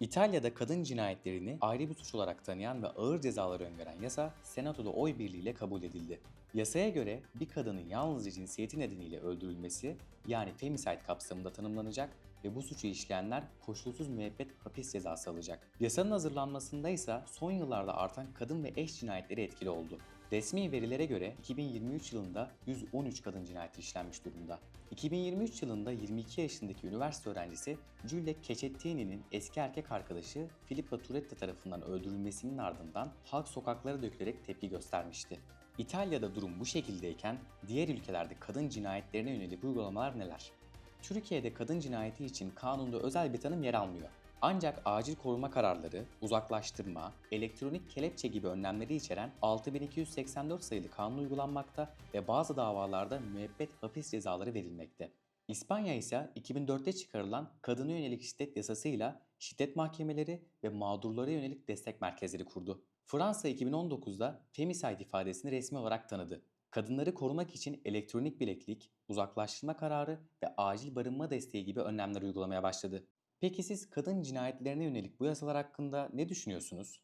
İtalya'da kadın cinayetlerini ayrı bir suç olarak tanıyan ve ağır cezaları öngören yasa Senato'da oy birliğiyle kabul edildi. Yasaya göre bir kadının yalnızca cinsiyeti nedeniyle öldürülmesi yani femicide kapsamında tanımlanacak ve bu suçu işleyenler koşulsuz müebbet hapis cezası alacak. Yasanın hazırlanmasında ise son yıllarda artan kadın ve eş cinayetleri etkili oldu. Resmi verilere göre 2023 yılında 113 kadın cinayeti işlenmiş durumda. 2023 yılında 22 yaşındaki üniversite öğrencisi Giulia Cecchetini'nin eski erkek arkadaşı Filippo Turetta tarafından öldürülmesinin ardından halk sokaklara dökülerek tepki göstermişti. İtalya'da durum bu şekildeyken diğer ülkelerde kadın cinayetlerine yönelik uygulamalar neler? Türkiye'de kadın cinayeti için kanunda özel bir tanım yer almıyor. Ancak acil koruma kararları, uzaklaştırma, elektronik kelepçe gibi önlemleri içeren 6284 sayılı kanun uygulanmakta ve bazı davalarda müebbet hapis cezaları verilmekte. İspanya ise 2004'te çıkarılan kadına yönelik şiddet yasasıyla şiddet mahkemeleri ve mağdurlara yönelik destek merkezleri kurdu. Fransa 2019'da femicide ifadesini resmi olarak tanıdı. Kadınları korumak için elektronik bileklik, uzaklaştırma kararı ve acil barınma desteği gibi önlemler uygulamaya başladı. Peki siz kadın cinayetlerine yönelik bu yasalar hakkında ne düşünüyorsunuz?